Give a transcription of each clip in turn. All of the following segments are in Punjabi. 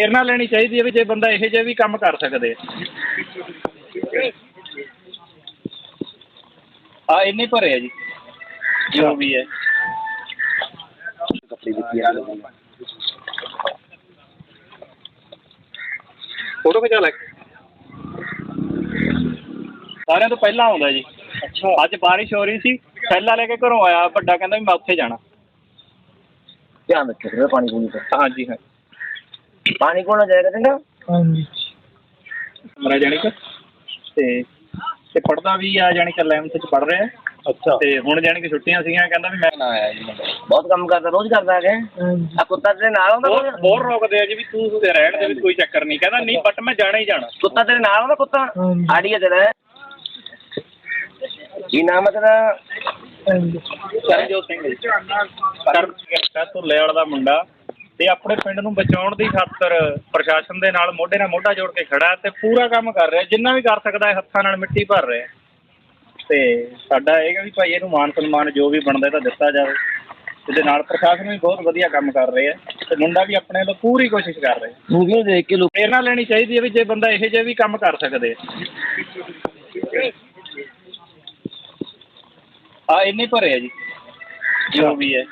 ਪ੍ਰੇਰਨਾ ਲੈਣੀ ਚਾਹੀਦੀ ਹੈ ਵੀ ਜੇ ਬੰਦਾ ਇਹੋ ਜਿਹੇ ਵੀ ਕੰਮ ਕਰ ਸਕਦੇ ਆ। ਇੰਨੇ ਭਰੇ ਆ ਜੀ ਜੋ ਵੀ ਹੈ। ਕੱਪੜੇ ਫੋਟੋ ਖਿਚਾ ਲੈ। ਸਾਰਿਆਂ ਤੋਂ ਪਹਿਲਾਂ ਆਉਂਦਾ ਜੀ। ਅੱਛਾ। ਅੱਜ ਬਾਰਿਸ਼ ਹੋ ਰਹੀ ਸੀ ਥੈਲਾ ਲੈ ਕੇ ਘਰੋਂ ਆਇਆ ਵੱਡਾ ਕਹਿੰਦਾ ਵੀ ਮੈਂ ਉੱਥੇ ਜਾਣਾ। ਧਿਆਨ ਰੱਖਿਓ ਪਾਣੀ ਪੂਣੀ ਦਾ ਹਾਂਜੀ ਹਾਂ ਪਾਣੀ ਕੋਲ ਨਾ ਜਾਏਗਾ ਚੰਗਾ। ਹਾਂਜੀ। ਮੇਰਾ ਜਾਣੀ ਕਿ ਤੇ ਤੇ ਪੜਦਾ ਵੀ ਆ ਜਾਣੀ ਕਿ 11th ਚ ਪੜ ਰਿਹਾ। ਅੱਛਾ। ਤੇ ਹੁਣ ਜਾਣੀ ਕਿ ਛੁੱਟੀਆਂ ਸੀਗੀਆਂ ਕਹਿੰਦਾ ਵੀ ਮੈਂ ਨਾ ਆਇਆ ਜੀ ਮੁੰਡਾ। ਬਹੁਤ ਕੰਮ ਕਰਦਾ ਰੋਜ਼ ਕਰਦਾ ਹੈ ਹਾਂਜੀ। ਆ ਕੁੱਤਾ ਤੇਰੇ ਨਾਲ ਆਉਂਦਾ ਬਹੁਤ? ਬਹੁਤ ਰੋਕਦੇ ਆ ਜੀ ਵੀ ਤੂੰ ਤੇ ਰਹਿਣ ਦੇ ਵਿੱਚ ਕੋਈ ਚੱਕਰ ਨਹੀਂ। ਕਹਿੰਦਾ ਨਹੀਂ ਬਟ ਮੈਂ ਜਾਣਾ ਹੀ ਜਾਣਾ। ਕੁੱਤਾ ਤੇਰੇ ਨਾਲ ਆਉਂਦਾ ਕੁੱਤਾ? ਹਾਂਜੀ। ਆੜੀ ਹੈ ਤੇਰਾ। ਕੀ ਨਾਮ ਹੈ ਤੇਰਾ? ਹਾਂਜੀ। ਸਰਜੋਤ ਸਿੰਘ ਜੀ। ਕਰਨ ਗਿਆ ਧੁੱਲੇ ਵਾਲਾ ਦਾ ਮੁੰਡਾ। ਤੇ ਆਪਣੇ ਪਿੰਡ ਨੂੰ ਬਚਾਉਣ ਦੀ ਖਾਤਰ ਪ੍ਰਸ਼ਾਸਨ ਦੇ ਨਾਲ ਮੋਢੇ ਨਾਲ ਮੋਢਾ ਜੋੜ ਕੇ ਖੜਾ ਤੇ ਪੂਰਾ ਕੰਮ ਕਰ ਰਿਹਾ ਜਿੰਨਾ ਵੀ ਕਰ ਸਕਦਾ ਹੈ ਹੱਥਾਂ ਨਾਲ ਮਿੱਟੀ ਭਰ ਰਿਹਾ ਤੇ ਸਾਡਾ ਇਹ ਹੈ ਵੀ ਭਾਈ ਇਹਨੂੰ ਮਾਨ ਸਨਮਾਨ ਜੋ ਵੀ ਬਣਦਾ ਤਾਂ ਦਿੱਤਾ ਜਾਵੇ। ਇਹਦੇ ਨਾਲ ਪ੍ਰਸ਼ਾਸਨ ਵੀ ਬਹੁਤ ਵਧੀਆ ਕੰਮ ਕਰ ਰਿਹਾ ਤੇ ਮੁੰਡਾ ਵੀ ਆਪਣੇ ਤੋਂ ਪੂਰੀ ਕੋਸ਼ਿਸ਼ ਕਰ ਰਿਹਾ ਮੂਵੀ ਦੇਖ ਕੇ ਲੋਕ ਪ੍ਰੇਰਨਾ ਲੈਣੀ ਚਾਹੀਦੀ ਹੈ ਵੀ ਜੇ ਬੰਦਾ ਇਹੋ ਜਿਹੇ ਵੀ ਕੰਮ ਕਰ ਸਕਦੇ ਆ ਇੰਨੇ ਭਰੇ ਆ ਜੀ। ਜੋ ਵੀ ਹੈ।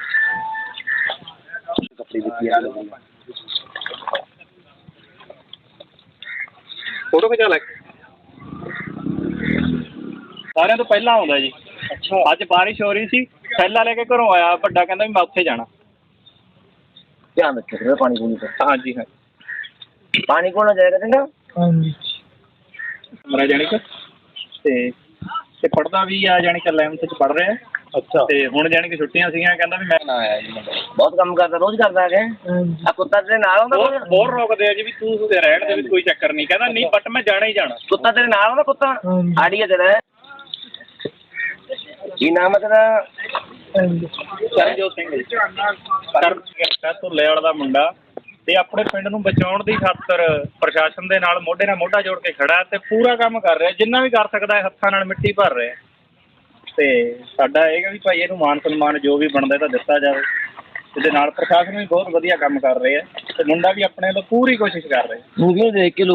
ਕੱਪੜੇ ਦੀ ਪੀੜਾ ਲੱਗੀ ਫੋਟੋ ਖਿਚਾ ਲੈ। ਸਾਰਿਆਂ ਤੋਂ ਪਹਿਲਾਂ ਆਉਂਦਾ ਜੀ। ਅੱਛਾ। ਅੱਜ ਬਾਰਿਸ਼ ਹੋ ਰਹੀ ਸੀ ਥੈਲਾ ਲੈ ਕੇ ਘਰੋਂ ਆਇਆ ਵੱਡਾ ਕਹਿੰਦਾ ਵੀ ਮੈਂ ਉੱਥੇ ਜਾਣਾ। ਧਿਆਨ ਰੱਖਿਓ ਵੀਰੇ ਪਾਣੀ ਪੂਣੀ ਦਾ। ਹਾਂਜੀ ਹਾਂ ਪਾਣੀ ਕੋਲ ਨਾ ਜਾਏਗਾ ਚੰਗਾ? ਹਾਂਜੀ। ਮੇਰਾ ਜਾਣੀ ਕਿ? ਤੇ ਤੇ ਪੜਦਾ ਵੀ ਆ ਜਾਣੀ ਕਿ 11th ਚ ਪੜ ਰਿਹਾ। ਅੱਛਾ। ਤੇ ਹੁਣ ਜਾਣੀ ਕਿ ਛੁੱਟੀਆਂ ਸੀਗੀਆਂ ਕਹਿੰਦਾ ਵੀ ਮੈਂ ਨਾ ਆਇਆ ਜੀ ਬਹੁਤ ਕੰਮ ਕਰਦਾ ਰੋਜ਼ ਕਰਦਾ ਹੈ ਆ ਕੁੱਤਾ ਤੇਰੇ ਨਾਲ ਆਉਂਦਾ ਬਹੁਤ? ਬਹੁਤ ਰੋਕਦੇ ਆ ਜੀ ਵੀ ਤੂੰ ਤੇ ਰਹਿਣ ਦੇ ਵਿੱਚ ਕੋਈ ਚੱਕਰ ਨਹੀਂ। ਕਹਿੰਦਾ ਨਹੀਂ ਬਟ ਮੈਂ ਜਾਣਾ ਹੀ ਜਾਣਾ। ਕੁੱਤਾ ਤੇਰੇ ਨਾਲ ਆਉਂਦਾ ਕੁੱਤਾ? ਹਾਂਜੀ। ਆੜੀ ਹੈ ਤੇਰਾ। ਕੀ ਨਾਮ ਹੈ ਤੇਰਾ? ਸਰਜੋਤ ਸਿੰਘ ਜੀ। ਕਰਨ ਗਿਆ ਧੁੱਲੇ ਵਾਲਾ ਦਾ ਮੁੰਡਾ। ਤੇ ਆਪਣੇ ਪਿੰਡ ਨੂੰ ਬਚਾਉਣ ਦੀ ਖਾਤਰ ਪ੍ਰਸ਼ਾਸਨ ਦੇ ਨਾਲ ਮੋਢੇ ਨਾਲ ਮੋਢਾ ਜੋੜ ਕੇ ਖੜਾ ਹੈ ਤੇ ਪੂਰਾ ਕੰਮ ਕਰ ਰਿਹਾ। ਜਿੰਨਾ ਵੀ ਕਰ ਸਕਦਾ ਹੈ ਹੱਥਾਂ ਨਾਲ ਮਿੱਟੀ ਭਰ ਰਿਹਾ। ਤੇ ਸਾਡਾ ਇਹ ਹੈ ਵੀ ਭਾਈ ਇਹਨੂੰ ਮਾਨ ਸਨਮਾਨ ਜੋ ਵੀ ਬਣਦਾ ਤਾਂ ਦਿੱਤਾ ਜਾਵੇ। ਇਹਦੇ ਨਾਲ ਪ੍ਰਸ਼ਾਸਨ ਵੀ ਬਹੁਤ ਵਧੀਆ ਕੰਮ ਕਰ ਰਹੇ ਆ ਤੇ ਮੁੰਡਾ ਵੀ ਆਪਣੇ ਵੱਲੋਂ ਪੂਰੀ ਕੋਸ਼ਿਸ਼ ਕਰ ਰਿਹਾ ਮੂਵੀ ਦੇਖ ਕੇ ਲੋਕ